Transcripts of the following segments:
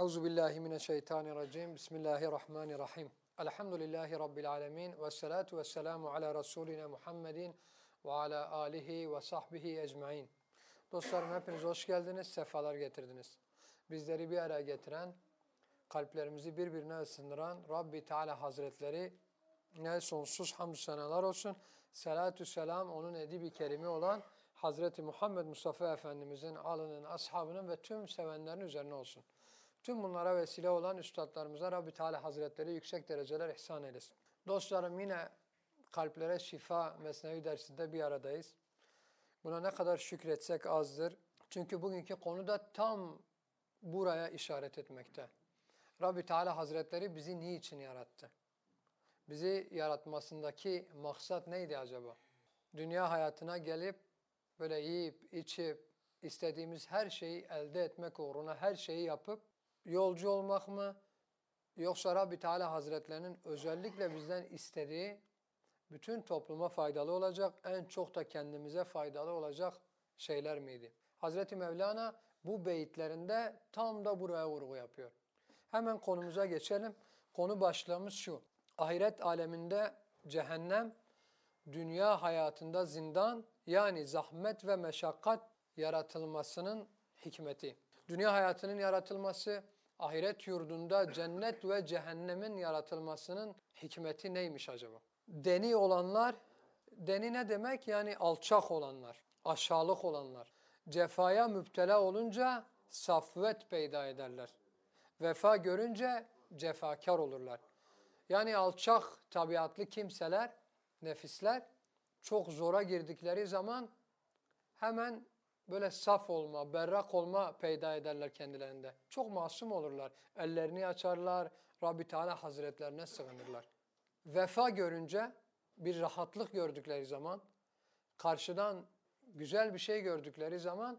Euzu billahi mineşşeytanirracim. Bismillahirrahmanirrahim. Elhamdülillahi rabbil alamin ve salatu vesselamu ala rasulina Muhammedin ve ala alihi ve sahbihi ecmaîn. Dostlarım hepiniz hoş geldiniz, sefalar getirdiniz. Bizleri bir araya getiren, kalplerimizi birbirine ısındıran Rabbi Teala Hazretleri ne sonsuz hamdü senalar olsun. Salatü selam onun edibi kerimi olan Hazreti Muhammed Mustafa Efendimizin alının, ashabının ve tüm sevenlerin üzerine olsun. Tüm bunlara vesile olan üstadlarımıza Rabbi Teala Hazretleri yüksek dereceler ihsan eylesin. Dostlarım yine kalplere şifa mesnevi dersinde bir aradayız. Buna ne kadar şükretsek azdır. Çünkü bugünkü konu da tam buraya işaret etmekte. Rabbi Teala Hazretleri bizi niçin yarattı? Bizi yaratmasındaki maksat neydi acaba? Dünya hayatına gelip böyle yiyip, içip, istediğimiz her şeyi elde etmek uğruna her şeyi yapıp yolcu olmak mı? Yoksa Rabbi Teala Hazretlerinin özellikle bizden istediği bütün topluma faydalı olacak, en çok da kendimize faydalı olacak şeyler miydi? Hazreti Mevlana bu beyitlerinde tam da buraya vurgu yapıyor. Hemen konumuza geçelim. Konu başlığımız şu. Ahiret aleminde cehennem, dünya hayatında zindan yani zahmet ve meşakkat yaratılmasının hikmeti. Dünya hayatının yaratılması, ahiret yurdunda cennet ve cehennemin yaratılmasının hikmeti neymiş acaba? Deni olanlar, deni ne demek? Yani alçak olanlar, aşağılık olanlar. Cefaya müptela olunca safvet peyda ederler. Vefa görünce cefakar olurlar. Yani alçak tabiatlı kimseler, nefisler çok zora girdikleri zaman hemen böyle saf olma, berrak olma peyda ederler kendilerinde. Çok masum olurlar. Ellerini açarlar, Rabbi Teala Hazretlerine sığınırlar. Vefa görünce, bir rahatlık gördükleri zaman, karşıdan güzel bir şey gördükleri zaman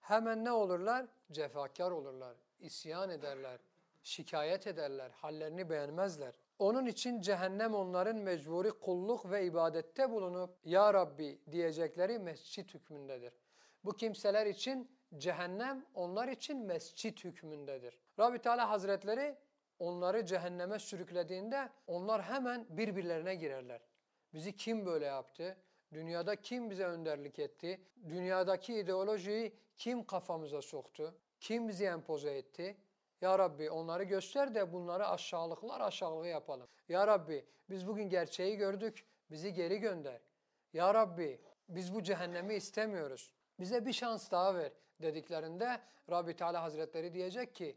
hemen ne olurlar? Cefakar olurlar, isyan ederler, şikayet ederler, hallerini beğenmezler. Onun için cehennem onların mecburi kulluk ve ibadette bulunup Ya Rabbi diyecekleri mescit hükmündedir. Bu kimseler için cehennem onlar için mescit hükmündedir. Rabbi Teala Hazretleri onları cehenneme sürüklediğinde onlar hemen birbirlerine girerler. Bizi kim böyle yaptı? Dünyada kim bize önderlik etti? Dünyadaki ideolojiyi kim kafamıza soktu? Kim bizi empoze etti? Ya Rabbi onları göster de bunları aşağılıklar aşağılığı yapalım. Ya Rabbi biz bugün gerçeği gördük, bizi geri gönder. Ya Rabbi biz bu cehennemi istemiyoruz. Bize bir şans daha ver dediklerinde Rabbi Teala Hazretleri diyecek ki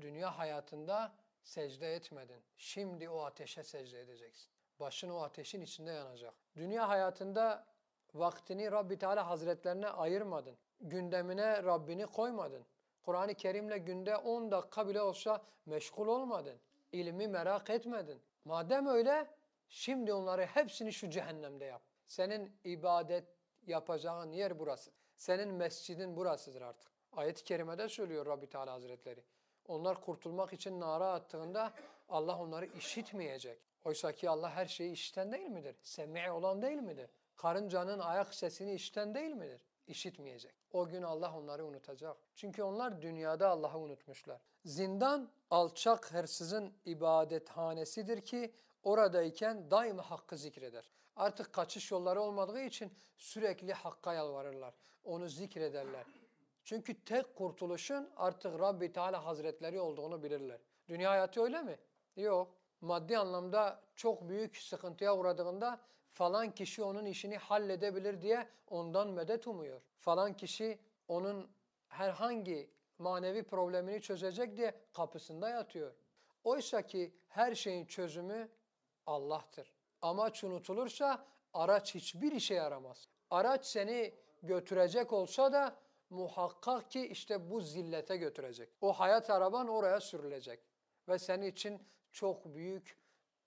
dünya hayatında secde etmedin. Şimdi o ateşe secde edeceksin. Başın o ateşin içinde yanacak. Dünya hayatında vaktini Rabbi Teala Hazretlerine ayırmadın. Gündemine Rabbini koymadın. Kur'an-ı Kerim'le günde 10 dakika bile olsa meşgul olmadın. İlmi merak etmedin. Madem öyle şimdi onları hepsini şu cehennemde yap. Senin ibadet yapacağın yer burası. Senin mescidin burasıdır artık. Ayet-i Kerime'de söylüyor Rabbi Teala Hazretleri. Onlar kurtulmak için nara attığında Allah onları işitmeyecek. Oysa ki Allah her şeyi işiten değil midir? Semi olan değil midir? Karıncanın ayak sesini işiten değil midir? İşitmeyecek. O gün Allah onları unutacak. Çünkü onlar dünyada Allah'ı unutmuşlar. Zindan alçak hırsızın ibadethanesidir ki oradayken daima hakkı zikreder. Artık kaçış yolları olmadığı için sürekli hakka yalvarırlar. Onu zikrederler. Çünkü tek kurtuluşun artık Rabbi Teala Hazretleri olduğunu bilirler. Dünya hayatı öyle mi? Yok. Maddi anlamda çok büyük sıkıntıya uğradığında falan kişi onun işini halledebilir diye ondan medet umuyor. Falan kişi onun herhangi manevi problemini çözecek diye kapısında yatıyor. Oysa ki her şeyin çözümü Allah'tır. Amaç unutulursa araç hiçbir işe yaramaz. Araç seni götürecek olsa da muhakkak ki işte bu zillete götürecek. O hayat araban oraya sürülecek ve senin için çok büyük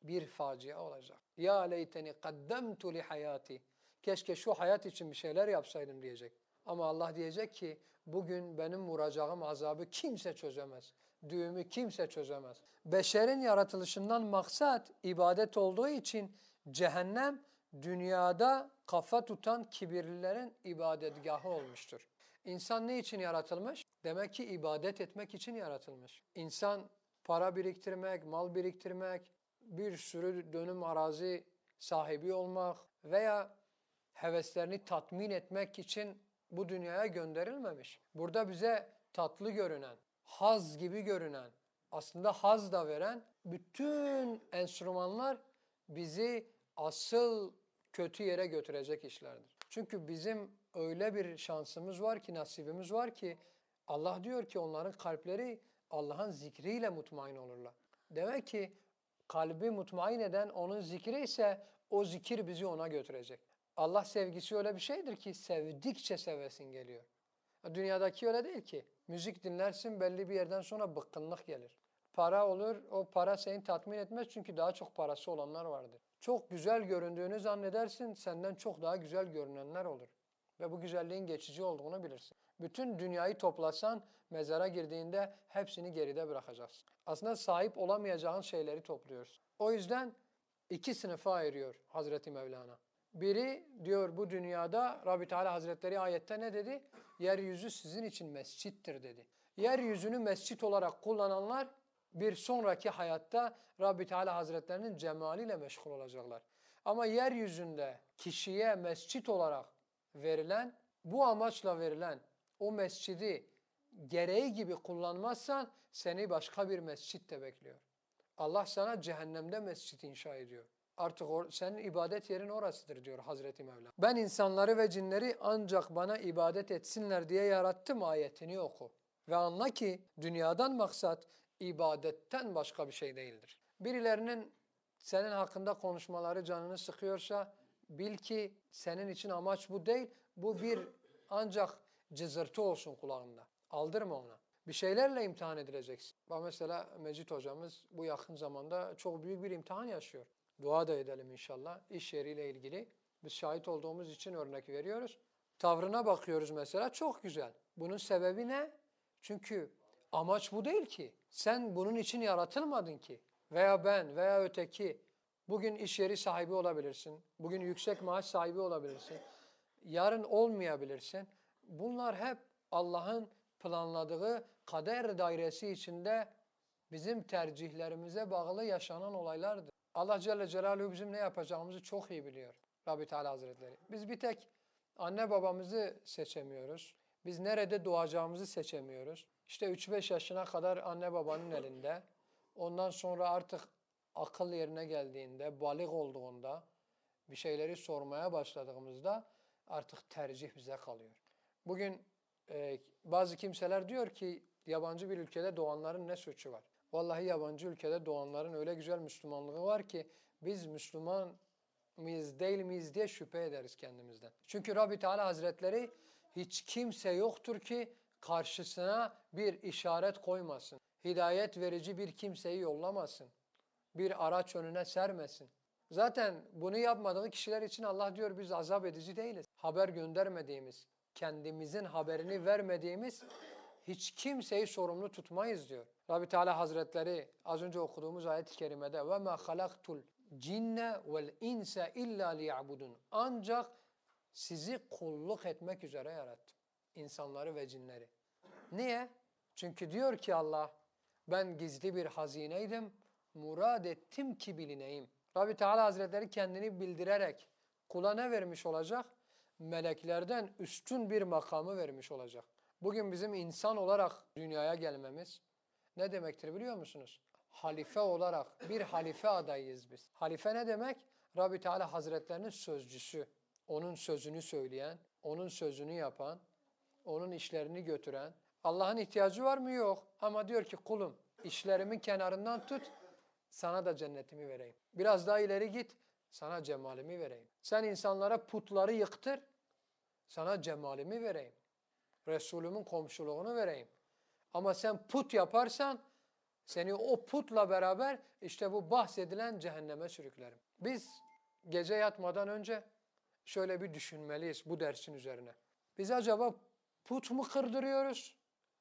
bir facia olacak. Ya leyteni kaddemtu li hayati. Keşke şu hayat için bir şeyler yapsaydım diyecek. Ama Allah diyecek ki bugün benim vuracağım azabı kimse çözemez. Düğümü kimse çözemez. Beşerin yaratılışından maksat ibadet olduğu için cehennem dünyada kafa tutan kibirlilerin ibadetgahı olmuştur. İnsan ne için yaratılmış? Demek ki ibadet etmek için yaratılmış. İnsan para biriktirmek, mal biriktirmek, bir sürü dönüm arazi sahibi olmak veya heveslerini tatmin etmek için bu dünyaya gönderilmemiş. Burada bize tatlı görünen, haz gibi görünen, aslında haz da veren bütün enstrümanlar bizi asıl kötü yere götürecek işlerdir. Çünkü bizim öyle bir şansımız var ki, nasibimiz var ki Allah diyor ki onların kalpleri Allah'ın zikriyle mutmain olurlar. Demek ki kalbi mutmain eden onun zikri ise o zikir bizi ona götürecek. Allah sevgisi öyle bir şeydir ki sevdikçe sevesin geliyor. Dünyadaki öyle değil ki. Müzik dinlersin belli bir yerden sonra bıkkınlık gelir. Para olur, o para seni tatmin etmez çünkü daha çok parası olanlar vardır. Çok güzel göründüğünü zannedersin, senden çok daha güzel görünenler olur. Ve bu güzelliğin geçici olduğunu bilirsin. Bütün dünyayı toplasan, mezara girdiğinde hepsini geride bırakacaksın. Aslında sahip olamayacağın şeyleri topluyorsun. O yüzden iki sınıfa ayırıyor Hazreti Mevlana. Biri diyor bu dünyada Rabbi Teala Hazretleri ayette ne dedi? Yeryüzü sizin için mescittir dedi. Yeryüzünü mescit olarak kullananlar bir sonraki hayatta Rabbi Teala Hazretlerinin cemaliyle meşgul olacaklar. Ama yeryüzünde kişiye mescit olarak verilen, bu amaçla verilen o mescidi gereği gibi kullanmazsan seni başka bir mescit de bekliyor. Allah sana cehennemde mescit inşa ediyor. Artık or, senin ibadet yerin orasıdır diyor Hazreti Mevla. Ben insanları ve cinleri ancak bana ibadet etsinler diye yarattım ayetini oku. Ve anla ki dünyadan maksat ibadetten başka bir şey değildir. Birilerinin senin hakkında konuşmaları canını sıkıyorsa bil ki senin için amaç bu değil. Bu bir ancak cızırtı olsun kulağında. Aldırma ona. Bir şeylerle imtihan edileceksin. Bak mesela Mecit hocamız bu yakın zamanda çok büyük bir imtihan yaşıyor. Dua da edelim inşallah. İş yeriyle ilgili. Biz şahit olduğumuz için örnek veriyoruz. Tavrına bakıyoruz mesela çok güzel. Bunun sebebi ne? Çünkü amaç bu değil ki. Sen bunun için yaratılmadın ki. Veya ben veya öteki. Bugün iş yeri sahibi olabilirsin. Bugün yüksek maaş sahibi olabilirsin. Yarın olmayabilirsin. Bunlar hep Allah'ın planladığı kader dairesi içinde bizim tercihlerimize bağlı yaşanan olaylardır. Allah Celle Celaluhu bizim ne yapacağımızı çok iyi biliyor. Rabbi Teala Hazretleri. Biz bir tek anne babamızı seçemiyoruz. Biz nerede doğacağımızı seçemiyoruz. İşte 3-5 yaşına kadar anne babanın elinde. Ondan sonra artık akıl yerine geldiğinde, balık olduğunda, bir şeyleri sormaya başladığımızda artık tercih bize kalıyor. Bugün e, bazı kimseler diyor ki yabancı bir ülkede doğanların ne suçu var? Vallahi yabancı ülkede doğanların öyle güzel Müslümanlığı var ki biz Müslüman mıyız değil miyiz diye şüphe ederiz kendimizden. Çünkü Rabbi Teala Hazretleri hiç kimse yoktur ki karşısına bir işaret koymasın. Hidayet verici bir kimseyi yollamasın. Bir araç önüne sermesin. Zaten bunu yapmadığı kişiler için Allah diyor biz azap edici değiliz. Haber göndermediğimiz, kendimizin haberini vermediğimiz hiç kimseyi sorumlu tutmayız diyor. Rabbi Teala Hazretleri az önce okuduğumuz ayet-i kerimede ve ma halaktul cinne vel insa illa liya'budun. Ancak sizi kulluk etmek üzere yarattım. İnsanları ve cinleri. Niye? Çünkü diyor ki Allah ben gizli bir hazineydim. Murad ettim ki bilineyim. Rabbi Teala Hazretleri kendini bildirerek kula ne vermiş olacak? Meleklerden üstün bir makamı vermiş olacak. Bugün bizim insan olarak dünyaya gelmemiz ne demektir biliyor musunuz? Halife olarak bir halife adayıyız biz. Halife ne demek? Rabbi Teala Hazretlerinin sözcüsü. Onun sözünü söyleyen, onun sözünü yapan, onun işlerini götüren. Allah'ın ihtiyacı var mı? Yok. Ama diyor ki kulum işlerimin kenarından tut, sana da cennetimi vereyim. Biraz daha ileri git, sana cemalimi vereyim. Sen insanlara putları yıktır, sana cemalimi vereyim. Resulümün komşuluğunu vereyim. Ama sen put yaparsan seni o putla beraber işte bu bahsedilen cehenneme sürüklerim. Biz gece yatmadan önce şöyle bir düşünmeliyiz bu dersin üzerine. Biz acaba put mu kırdırıyoruz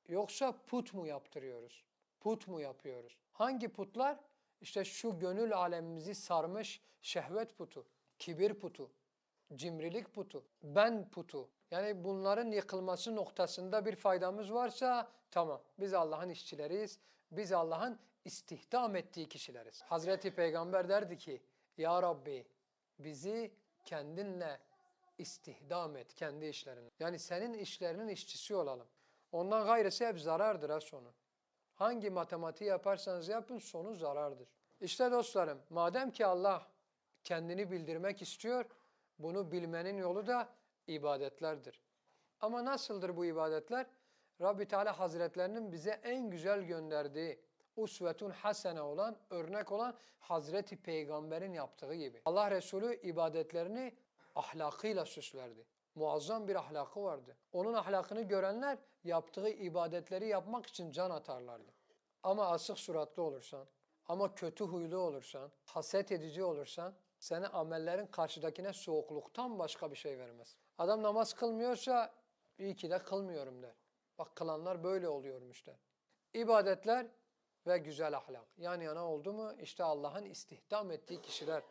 yoksa put mu yaptırıyoruz? Put mu yapıyoruz? Hangi putlar? İşte şu gönül alemimizi sarmış şehvet putu, kibir putu, cimrilik putu, ben putu. Yani bunların yıkılması noktasında bir faydamız varsa tamam biz Allah'ın işçileriyiz. Biz Allah'ın istihdam ettiği kişileriz. Hazreti Peygamber derdi ki Ya Rabbi bizi kendinle istihdam et kendi işlerine. Yani senin işlerinin işçisi olalım. Ondan gayrısı hep zarardır ha sonu. Hangi matematiği yaparsanız yapın sonu zarardır. İşte dostlarım madem ki Allah kendini bildirmek istiyor, bunu bilmenin yolu da ibadetlerdir. Ama nasıldır bu ibadetler? Rabbi Teala Hazretlerinin bize en güzel gönderdiği usvetun hasene olan, örnek olan Hazreti Peygamber'in yaptığı gibi. Allah Resulü ibadetlerini ahlakıyla süslerdi. Muazzam bir ahlakı vardı. Onun ahlakını görenler yaptığı ibadetleri yapmak için can atarlardı. Ama asık suratlı olursan, ama kötü huylu olursan, haset edici olursan, seni amellerin karşıdakine soğukluktan başka bir şey vermez. Adam namaz kılmıyorsa iyi ki de kılmıyorum der. Bak kılanlar böyle oluyormuş der. İbadetler ve güzel ahlak. Yan yana oldu mu işte Allah'ın istihdam ettiği kişiler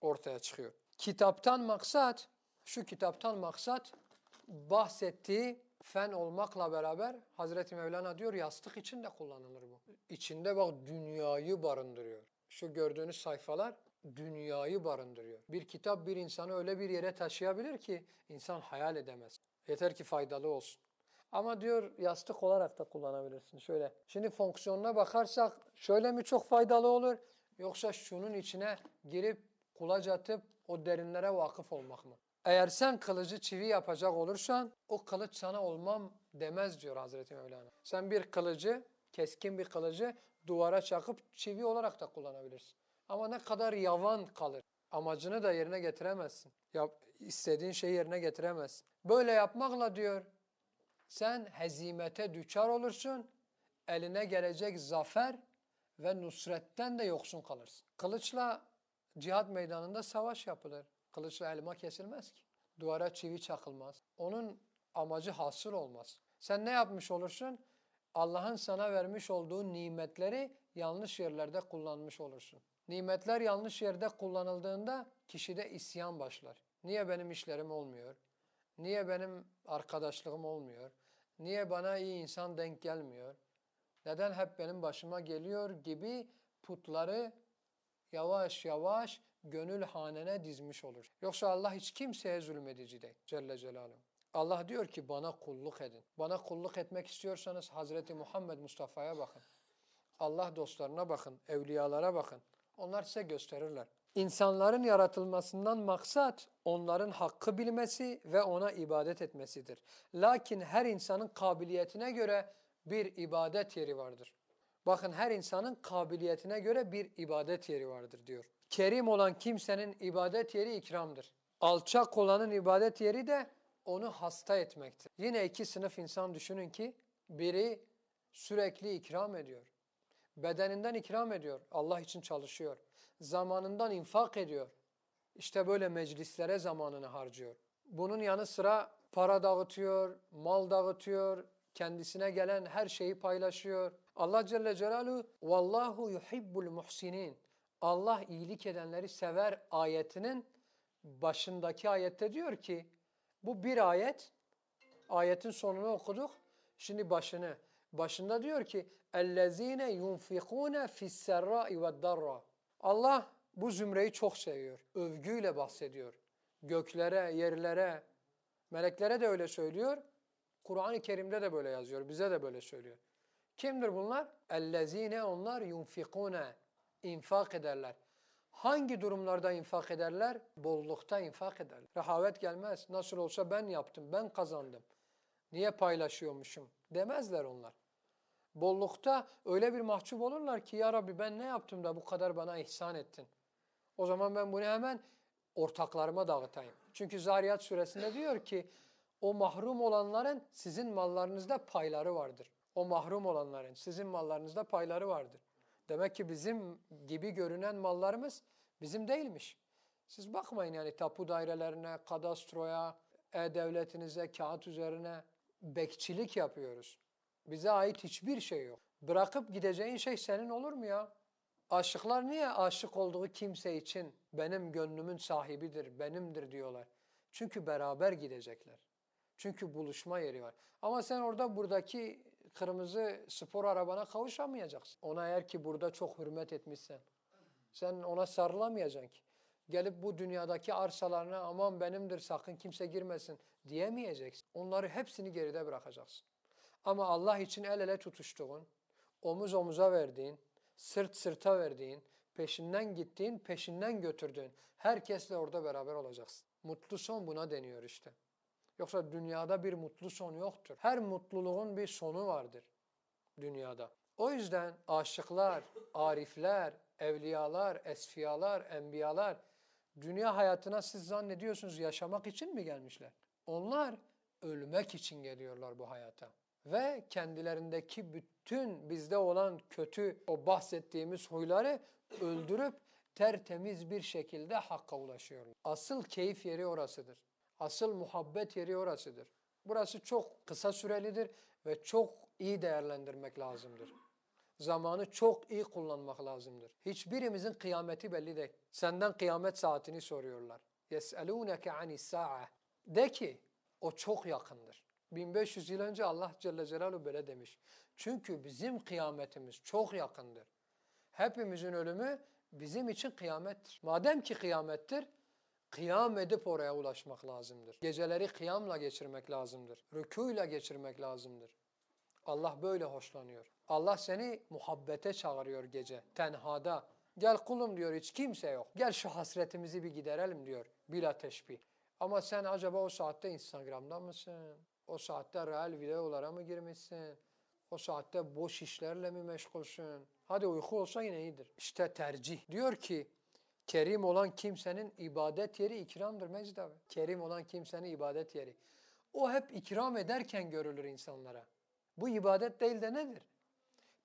ortaya çıkıyor. Kitaptan maksat, şu kitaptan maksat bahsettiği fen olmakla beraber Hazreti Mevlana diyor yastık için de kullanılır bu. İçinde bak dünyayı barındırıyor. Şu gördüğünüz sayfalar dünyayı barındırıyor. Bir kitap bir insanı öyle bir yere taşıyabilir ki insan hayal edemez. Yeter ki faydalı olsun. Ama diyor yastık olarak da kullanabilirsin şöyle. Şimdi fonksiyonuna bakarsak şöyle mi çok faydalı olur yoksa şunun içine girip kulaç atıp o derinlere vakıf olmak mı? Eğer sen kılıcı çivi yapacak olursan o kılıç sana olmam demez diyor Hazreti Mevlana. Sen bir kılıcı, keskin bir kılıcı duvara çakıp çivi olarak da kullanabilirsin. Ama ne kadar yavan kalır. Amacını da yerine getiremezsin. Yap, istediğin şeyi yerine getiremezsin. Böyle yapmakla diyor sen hezimete düçar olursun. Eline gelecek zafer ve nusretten de yoksun kalırsın. Kılıçla cihat meydanında savaş yapılır. Kılıçla elma kesilmez ki. Duvara çivi çakılmaz. Onun amacı hasıl olmaz. Sen ne yapmış olursun? Allah'ın sana vermiş olduğu nimetleri yanlış yerlerde kullanmış olursun. Nimetler yanlış yerde kullanıldığında kişide isyan başlar. Niye benim işlerim olmuyor? Niye benim arkadaşlığım olmuyor? Niye bana iyi insan denk gelmiyor? Neden hep benim başıma geliyor gibi putları yavaş yavaş gönül hanene dizmiş olur. Yoksa Allah hiç kimseye zulmedici değil Celle Celaluhu. Allah diyor ki bana kulluk edin. Bana kulluk etmek istiyorsanız Hazreti Muhammed Mustafa'ya bakın. Allah dostlarına bakın, evliyalara bakın. Onlar size gösterirler. İnsanların yaratılmasından maksat onların hakkı bilmesi ve ona ibadet etmesidir. Lakin her insanın kabiliyetine göre bir ibadet yeri vardır. Bakın her insanın kabiliyetine göre bir ibadet yeri vardır diyor. Kerim olan kimsenin ibadet yeri ikramdır. Alçak olanın ibadet yeri de onu hasta etmektir. Yine iki sınıf insan düşünün ki biri sürekli ikram ediyor. Bedeninden ikram ediyor. Allah için çalışıyor. Zamanından infak ediyor. İşte böyle meclislere zamanını harcıyor. Bunun yanı sıra para dağıtıyor, mal dağıtıyor, kendisine gelen her şeyi paylaşıyor. Allah Celle Celaluhu vallahu yuhibbul muhsinin. Allah iyilik edenleri sever ayetinin başındaki ayette diyor ki bu bir ayet. Ayetin sonunu okuduk. Şimdi başını. Başında diyor ki ellezine yunfikune fis-serra'i ve'd-darra. Allah bu zümreyi çok seviyor. Övgüyle bahsediyor. Göklere, yerlere, meleklere de öyle söylüyor. Kur'an-ı Kerim'de de böyle yazıyor. Bize de böyle söylüyor. Kimdir bunlar? Ellezine onlar yunfikune. infak ederler. Hangi durumlarda infak ederler? Bollukta infak ederler. Rehavet gelmez. Nasıl olsa ben yaptım, ben kazandım. Niye paylaşıyormuşum? Demezler onlar. Bollukta öyle bir mahcup olurlar ki ya Rabbi ben ne yaptım da bu kadar bana ihsan ettin. O zaman ben bunu hemen ortaklarıma dağıtayım. Çünkü Zariyat suresinde diyor ki o mahrum olanların sizin mallarınızda payları vardır. O mahrum olanların sizin mallarınızda payları vardır. Demek ki bizim gibi görünen mallarımız bizim değilmiş. Siz bakmayın yani tapu dairelerine, kadastroya, e-devletinize, kağıt üzerine bekçilik yapıyoruz. Bize ait hiçbir şey yok. Bırakıp gideceğin şey senin olur mu ya? Aşıklar niye aşık olduğu kimse için benim gönlümün sahibidir, benimdir diyorlar. Çünkü beraber gidecekler. Çünkü buluşma yeri var. Ama sen orada buradaki kırmızı spor arabana kavuşamayacaksın. Ona eğer ki burada çok hürmet etmişsen. Sen ona sarılamayacaksın ki. Gelip bu dünyadaki arsalarına aman benimdir sakın kimse girmesin diyemeyeceksin. Onları hepsini geride bırakacaksın. Ama Allah için el ele tutuştuğun, omuz omuza verdiğin, sırt sırta verdiğin, peşinden gittiğin, peşinden götürdüğün herkesle orada beraber olacaksın. Mutlu son buna deniyor işte. Yoksa dünyada bir mutlu son yoktur. Her mutluluğun bir sonu vardır dünyada. O yüzden aşıklar, arifler, evliyalar, esfiyalar, enbiyalar dünya hayatına siz zannediyorsunuz yaşamak için mi gelmişler? Onlar ölmek için geliyorlar bu hayata Ve kendilerindeki bütün bizde olan kötü o bahsettiğimiz huyları öldürüp tertemiz bir şekilde hakka ulaşıyorlar. Asıl keyif yeri orasıdır. Asıl muhabbet yeri orasıdır. Burası çok kısa sürelidir ve çok iyi değerlendirmek lazımdır. Zamanı çok iyi kullanmak lazımdır. Hiçbirimizin kıyameti belli değil. Senden kıyamet saatini soruyorlar. يَسْأَلُونَكَ عَنِ السَّاعَةِ De ki o çok yakındır. 1500 yıl önce Allah Celle Celaluhu böyle demiş. Çünkü bizim kıyametimiz çok yakındır. Hepimizin ölümü bizim için kıyamettir. Madem ki kıyamettir, kıyam edip oraya ulaşmak lazımdır. Geceleri kıyamla geçirmek lazımdır. Rükûyla geçirmek lazımdır. Allah böyle hoşlanıyor. Allah seni muhabbete çağırıyor gece, tenhada. Gel kulum diyor hiç kimse yok. Gel şu hasretimizi bir giderelim diyor. Bila teşbih. Ama sen acaba o saatte Instagram'da mısın? O saatte real videolara mı girmişsin? O saatte boş işlerle mi meşgulsün? Hadi uyku olsa yine iyidir. İşte tercih. Diyor ki kerim olan kimsenin ibadet yeri ikramdır Mecid. Kerim olan kimsenin ibadet yeri. O hep ikram ederken görülür insanlara. Bu ibadet değil de nedir?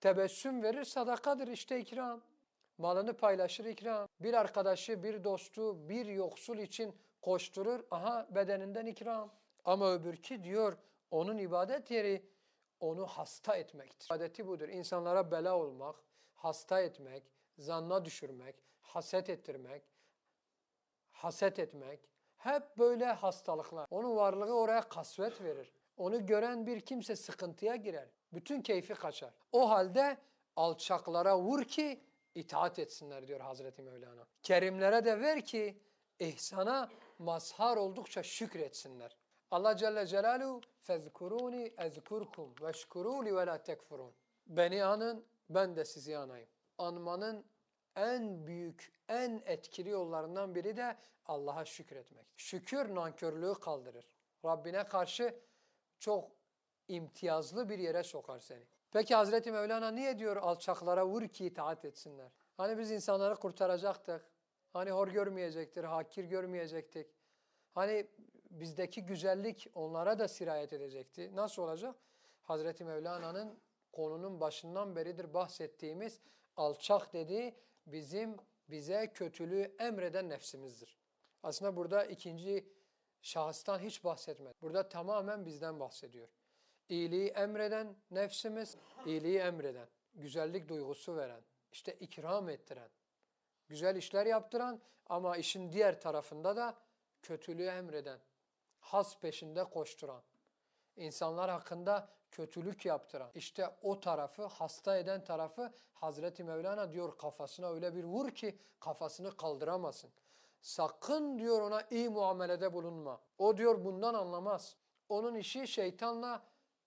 Tebessüm verir sadakadır işte ikram. Malını paylaşır ikram. Bir arkadaşı, bir dostu, bir yoksul için koşturur. Aha bedeninden ikram. Ama öbürki diyor onun ibadet yeri onu hasta etmektir. İbadeti budur. İnsanlara bela olmak, hasta etmek, zanna düşürmek, haset ettirmek, haset etmek. Hep böyle hastalıklar. Onun varlığı oraya kasvet verir. Onu gören bir kimse sıkıntıya girer. Bütün keyfi kaçar. O halde alçaklara vur ki itaat etsinler diyor Hazreti Mevlana. Kerimlere de ver ki ihsana mazhar oldukça şükretsinler. Allah Celle Celaluhu fezkuruni ezkurkum veşkuruli ve la tekfurun. Beni anın ben de sizi anayım. Anmanın en büyük, en etkili yollarından biri de Allah'a şükretmek. Şükür nankörlüğü kaldırır. Rabbine karşı çok imtiyazlı bir yere sokar seni. Peki Hazreti Mevlana niye diyor alçaklara vur ki itaat etsinler? Hani biz insanları kurtaracaktık. Hani hor görmeyecektir, hakir görmeyecektik. Hani bizdeki güzellik onlara da sirayet edecekti. Nasıl olacak? Hazreti Mevlana'nın konunun başından beridir bahsettiğimiz alçak dediği bizim bize kötülüğü emreden nefsimizdir. Aslında burada ikinci şahıstan hiç bahsetmedi. Burada tamamen bizden bahsediyor. İyiliği emreden nefsimiz, iyiliği emreden, güzellik duygusu veren, işte ikram ettiren, güzel işler yaptıran ama işin diğer tarafında da kötülüğü emreden, has peşinde koşturan, insanlar hakkında kötülük yaptıran. İşte o tarafı, hasta eden tarafı Hazreti Mevlana diyor kafasına öyle bir vur ki kafasını kaldıramasın. Sakın diyor ona iyi muamelede bulunma. O diyor bundan anlamaz. Onun işi şeytanla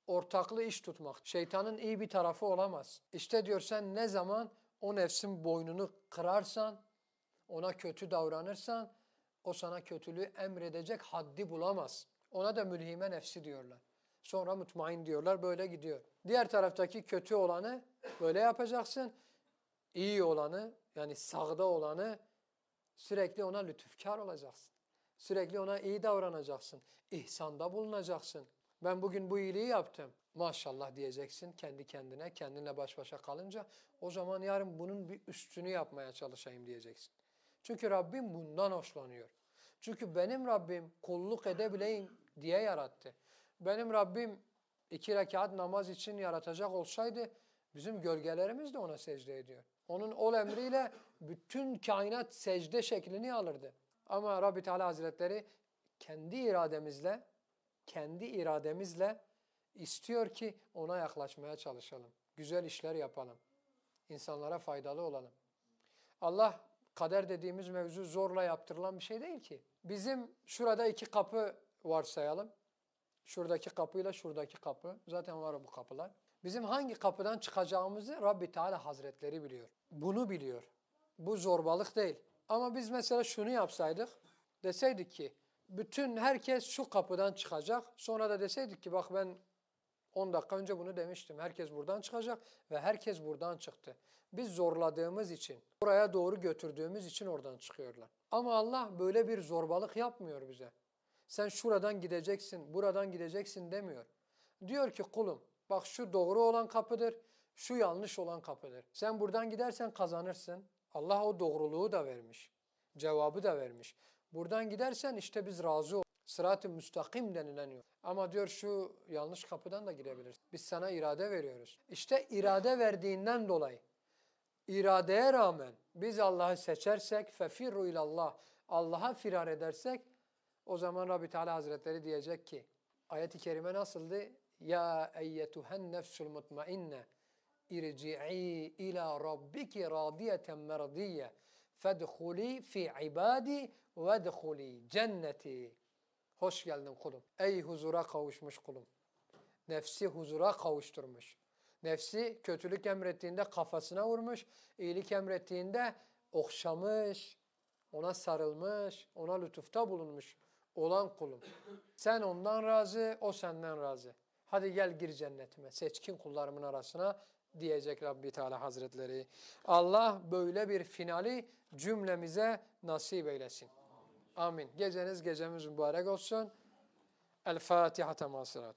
ortaklı iş tutmak. Şeytanın iyi bir tarafı olamaz. İşte diyor sen ne zaman o nefsin boynunu kırarsan, ona kötü davranırsan, o sana kötülüğü emredecek haddi bulamaz. Ona da mülhime nefsi diyorlar. Sonra mutmain diyorlar böyle gidiyor. Diğer taraftaki kötü olanı böyle yapacaksın. İyi olanı yani sağda olanı sürekli ona lütufkar olacaksın. Sürekli ona iyi davranacaksın. İhsanda bulunacaksın. Ben bugün bu iyiliği yaptım. Maşallah diyeceksin kendi kendine, kendinle baş başa kalınca. O zaman yarın bunun bir üstünü yapmaya çalışayım diyeceksin. Çünkü Rabbim bundan hoşlanıyor. Çünkü benim Rabbim kulluk edebileyim diye yarattı. Benim Rabbim iki rekat namaz için yaratacak olsaydı bizim gölgelerimiz de ona secde ediyor. Onun ol emriyle bütün kainat secde şeklini alırdı. Ama Rabbi Teala Hazretleri kendi irademizle kendi irademizle istiyor ki ona yaklaşmaya çalışalım. Güzel işler yapalım. İnsanlara faydalı olalım. Allah kader dediğimiz mevzu zorla yaptırılan bir şey değil ki. Bizim şurada iki kapı varsayalım. Şuradaki kapıyla şuradaki kapı. Zaten var bu kapılar. Bizim hangi kapıdan çıkacağımızı Rabbi Teala Hazretleri biliyor. Bunu biliyor. Bu zorbalık değil. Ama biz mesela şunu yapsaydık. Deseydik ki bütün herkes şu kapıdan çıkacak. Sonra da deseydik ki bak ben 10 dakika önce bunu demiştim. Herkes buradan çıkacak ve herkes buradan çıktı. Biz zorladığımız için, buraya doğru götürdüğümüz için oradan çıkıyorlar. Ama Allah böyle bir zorbalık yapmıyor bize. Sen şuradan gideceksin, buradan gideceksin demiyor. Diyor ki kulum bak şu doğru olan kapıdır, şu yanlış olan kapıdır. Sen buradan gidersen kazanırsın. Allah o doğruluğu da vermiş. Cevabı da vermiş. Buradan gidersen işte biz razı. Sırat-ı müstakim denilen yol. Ama diyor şu yanlış kapıdan da girebilirsin. Biz sana irade veriyoruz. İşte irade verdiğinden dolayı iradeye rağmen biz Allah'ı seçersek fefirru ilallah Allah'a firar edersek o zaman Rabbi Teala Hazretleri diyecek ki ayet-i kerime nasıldı? Ya eyyetuhen nefsul mutmainne irci'i ila rabbiki radiyeten merdiyye fedhuli fi ibadi vedhuli cenneti. Hoş geldin kulum. Ey huzura kavuşmuş kulum. Nefsi huzura kavuşturmuş. Nefsi kötülük emrettiğinde kafasına vurmuş, iyilik emrettiğinde okşamış, ona sarılmış, ona lütufta bulunmuş olan kulum. Sen ondan razı, o senden razı. Hadi gel gir cennetime, seçkin kullarımın arasına diyecek Rabbi Teala Hazretleri. Allah böyle bir finali cümlemize nasip eylesin. Amin. Geceniz gecemiz mübarek olsun. El Fatiha temasırat.